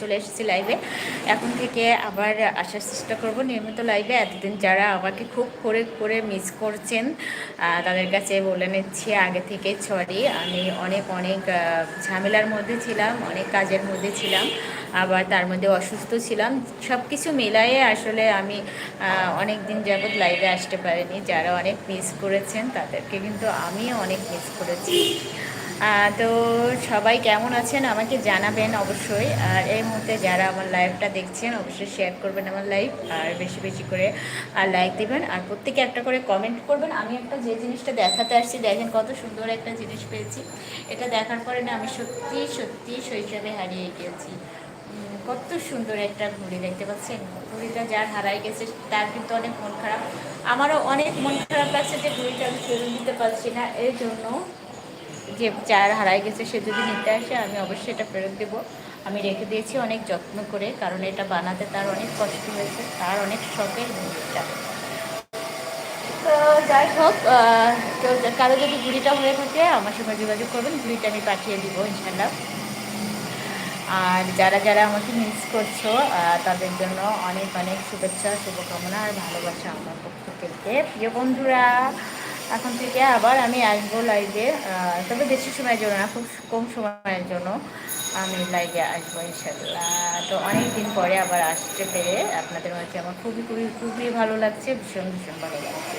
চলে এসেছি লাইভে এখন থেকে আবার আসার চেষ্টা করব। নিয়মিত লাইভে এতদিন যারা আমাকে খুব করে করে মিস করছেন তাদের কাছে বলে নিচ্ছি, আগে থেকে সরি আমি অনেক অনেক ঝামেলার মধ্যে ছিলাম, অনেক কাজের মধ্যে ছিলাম, আবার তার মধ্যে অসুস্থ ছিলাম। সব কিছু মিলায়ে আসলে আমি অনেক দিন যাবৎ লাইভে আসতে পারিনি। যারা অনেক মিস করেছেন, তাদেরকে কিন্তু আমিও অনেক মিস করেছি। তো সবাই কেমন আছেন আমাকে জানাবেন অবশ্যই। আর এই মুহূর্তে যারা আমার লাইভটা দেখছেন, অবশ্যই শেয়ার করবেন আমার লাইভ আর বেশি বেশি করে, আর লাইক দেবেন। আর প্রত্যেকে একটা করে কমেন্ট করবেন। আমি একটা যে জিনিসটা দেখাতে আসছি, দেখেন কত সুন্দর একটা জিনিস পেয়েছি। এটা দেখার পরে না আমি সত্যি সত্যি শৈশবে হারিয়ে গিয়েছি। কত সুন্দর একটা ঘুড়ি দেখতে পাচ্ছেন? ঘুড়িটা যার হারাই গেছে, তার কিন্তু অনেক মন খারাপ। আমারও অনেক মন খারাপ লাগছে যে ঘুড়িটা আমি ফেরত দিতে পারছি না। এর জন্য যে যার হারাই গেছে সে যদি নিতে আসে, আমি অবশ্যই এটা ফেরত দেবো। আমি রেখে দিয়েছি অনেক যত্ন করে, কারণ এটা বানাতে তার অনেক কষ্ট হয়েছে, তার অনেক শখের ঘড়িটা তো যাই হোক তো কারও যদি ঘুড়িটা হয়ে থাকে, আমার সঙ্গে যোগাযোগ করবেন ঘুড়িটা আমি পাঠিয়ে দিব ইনশাল্লাহ আর যারা যারা আমাকে মিস করছ তাদের জন্য অনেক অনেক শুভেচ্ছা, শুভকামনা আর ভালোবাসা আমার পক্ষ থেকে। প্রিয় বন্ধুরা এখন থেকে আবার আমি আসব লাইভে তবে বেশি সময়ের জন্য না, খুব কম সময়ের জন্য আমি লাইভে আসব ইনশাল্লাহ তো অনেক দিন পরে আবার আসতে পেরে আপনাদের মাঝে আমার খুবই খুবই খুবই ভালো লাগছে, ভীষণ ভীষণ ভালো লাগছে।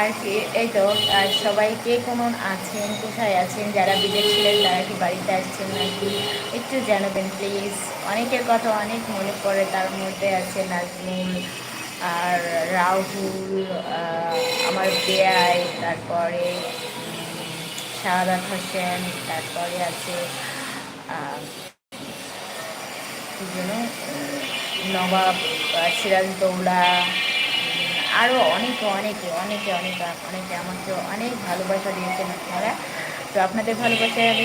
আর কি, এই তো, আর সবাই কে কেমন আছেন, কোথায় আছেন, যারা বিদেশ ছিলেন, তারা কি বাড়িতে আসছেন নাকি? একটু জানাবেন প্লিজ অনেকের কথা অনেক মনে পড়ে, তার মধ্যে আছে নাজমুল আর রাহুল আমার বেয়াই, তারপরে শাহাদাত হোসেন, তারপরে আছে যেন নবাব সিরাজদৌলা আরও অনেকে অনেকে অনেকে অনেকে অনেকে আমাকে অনেক ভালোবাসা দিয়েছেন আপনারা। তো আপনাদের ভালোবাসায় আমি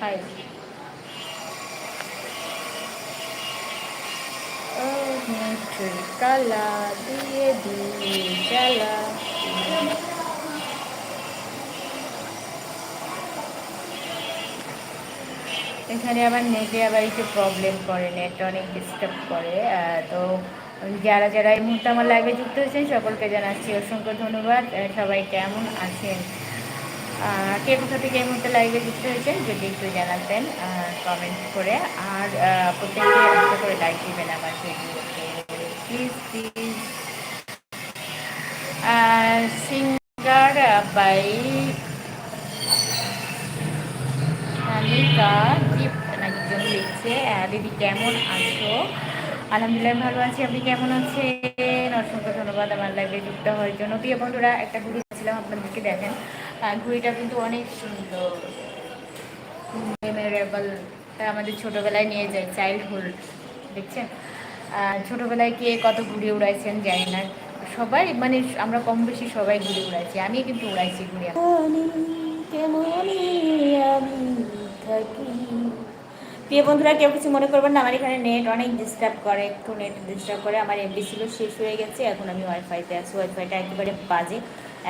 হাই ও কালা দিয়ে দিয়ে এখানে আবার নেটে আবার একটু প্রবলেম করে নেট অনেক ডিস্টার্ব করে তো যারা যারা এই মুহূর্তে আমার লাইভে যুক্ত হয়েছেন, সকলকে জানাচ্ছি অসংখ্য ধন্যবাদ সবাই কেমন আছেন? কে কোথা থেকে এই মুহূর্তে লাইভে যুক্ত হয়েছেন, যদি একটু জানাতেন কমেন্ট করে, আর প্রত্যেকে একটা করে লাইক দিবেন আমার ভিডিওতে প্লিজ প্লিজ সিঙ্গার বাই তালিকা গিফট নাকি জন লিখছে দিদি কেমন আছো? আলহামদুলিল্লাহ ভালো আছি। আপনি কেমন আছেন? অসংখ্য ধন্যবাদ আমার লাইভে যুক্ত হওয়ার জন্য। প্রিয় বন্ধুরা, একটা ঘুড়ি ছিলাম আপনাদেরকে দেখেন। ঘুড়িটা কিন্তু অনেক সুন্দর। মেমোরেবল আমাদের ছোটোবেলায় নিয়ে যায় চাইল্ডহুড দেখছেন? ছোটোবেলায় কে কত ঘুড়ি উড়াইছেন জানি না সবাই মানে আমরা কম বেশি সবাই ঘুড়ি উড়াইছি আমি কিন্তু উড়াইছি কেমনই প্রিয় বন্ধুরা কেউ কিছু মনে করবেন না আমার এখানে নেট অনেক ডিস্টার্ব করে একটু নেট ডিস্টার্ব করে আমার এমবি ছিল শেষ হয়ে গেছে এখন আমি ওয়াইফাইতে আছি ওয়াইফাইটা একেবারে বাজে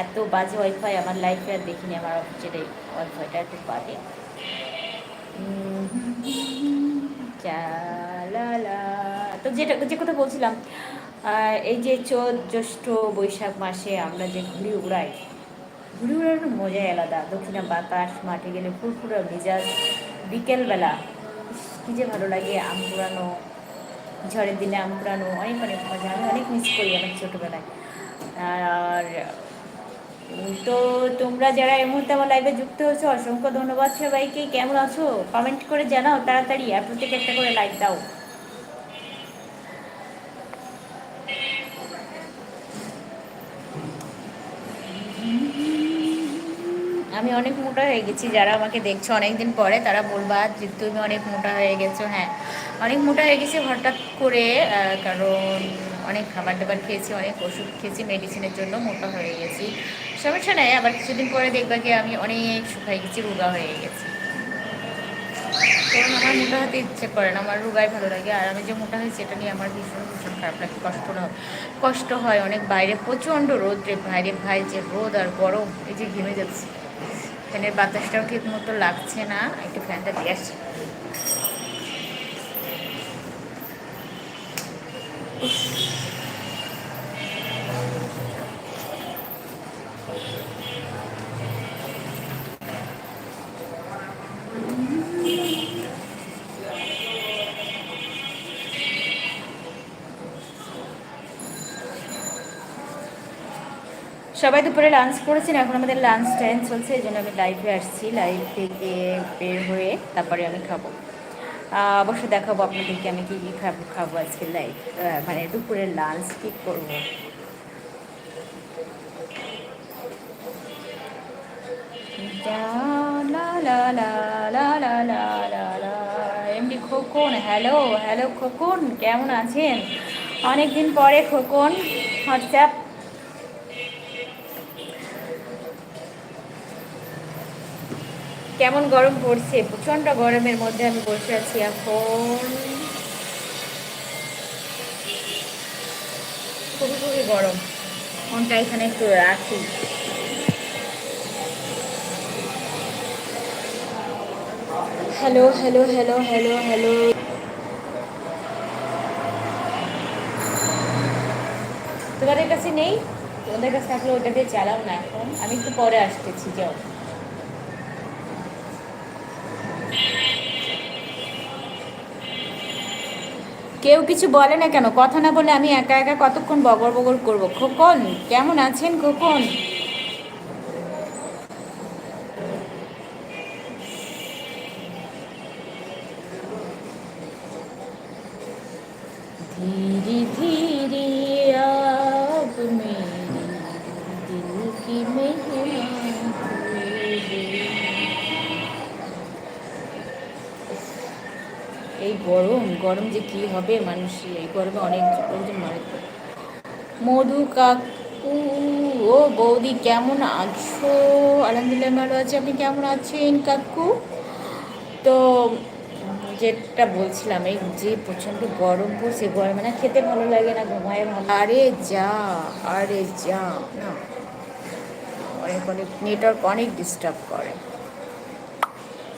এত বাজে ওয়াইফাই আমার লাইফে আর দেখিনি আমার অফিসের এই ওয়াইফাইটা এত বাজে চালালা। তো যেটা, যে কথা বলছিলাম এই যে চোদ্দ জ্যৈষ্ঠ বৈশাখ মাসে আমরা যে ঘুড়ি উড়াই ঘুরে উড়ানোর মজাই আলাদা। দক্ষিণা বাতাস, মাঠে গেলে ফুরফুরা মেজাজ, বিকেলবেলা কি যে ভালো লাগে আম কুড়ানো ঝড়ের দিনে আম কুড়ানো অনেক অনেক মজা। আমি অনেক মিস করি আমার ছোটোবেলায়। আর তো তোমরা যারা এই মুহূর্তে আমার লাইভে যুক্ত হয়েছো, অসংখ্য ধন্যবাদ সবাইকে। কেমন আছো? কমেন্ট করে জানাও তাড়াতাড়ি। আর প্রত্যেকে একটা করে লাইক দাও। আমি অনেক মোটা হয়ে গেছি, যারা আমাকে দেখছ অনেকদিন পরে, তারা বলবা যে তুমি অনেক মোটা হয়ে গেছো। হ্যাঁ অনেক মোটা হয়ে গেছি হঠাৎ করে কারণ অনেক খাবার দাবার খেয়েছি, অনেক ওষুধ খেয়েছি মেডিসিনের জন্য, মোটা হয়ে গেছি। সমস্যা নেই, আবার কিছুদিন পরে দেখবা কি আমি অনেক শুকাই গেছি, রোগা হয়ে গেছি। কারণ আমার মোটা হতে ইচ্ছে করে না, আমার রোগাই ভালো লাগে, আর আমি যে মোটা হয়েছি, এটা নিয়ে আমার ভীষণ ভীষণ খারাপ লাগে, কষ্ট কষ্ট হয় অনেক বাইরে, প্রচণ্ড রোদ রে বাইরে ভাই যে রোদ আর গরম, এই যে ঘেমে যাচ্ছি। ফ্যানের বাতাসটাও ঠিক মতো লাগছে না একটু ফ্যানটা দিয়ে আসি। সবাই দুপুরে লাঞ্চ করেছেন, এখন আমাদের লাঞ্চ টাইম চলছে, এই জন্য আমি লাইভে আসছি লাইভ থেকে বের হয়ে তারপরে আমি খাব। অবশ্য দেখাবো আপনাদেরকে আমি কী কী খাব খাব আজকে লাইভ মানে দুপুরের লাঞ্চ কী করব। এমনি খোকন হ্যালো হ্যালো খোকন, কেমন আছেন? অনেকদিন পরে খোকন হোয়াটসঅ্যাপ কেমন গরম পড়ছে? প্রচণ্ড গরমের মধ্যে আমি বসে আছি এখন। খুবই খুবই গরম। ফোনটা এখানে একটু রাখি। Hello hello hello hello hello. তোমাদের কাছে নেই? তোমাদের কাছে থাকলে দিয়ে চালাও না এখন। আমি একটু পরে আসতেছি, যাও। কেউ কিছু বলে না কেন? কথা না বলে আমি একা একা কতক্ষণ বগর বগর করব? খোকন, কেমন আছেন খোকন? ধীরে ধীরে এই গরম গরম যে কি হবে মানুষ এই গরমে অনেক লোকজন মারা মধু কাকু, ও বৌদি কেমন আছো? আলহামদুলিল্লাহ ভালো আছি। আপনি কেমন আছেন কাকু? তো যেটা বলছিলাম, এই যে প্রচণ্ড গরম পড়ছে, গরমে না খেতে ভালো লাগে না, ঘুমায় ভালো আরে যা আরে যা, না। অনেক অনেক নেটওয়ার্ক অনেক ডিস্টার্ব করে।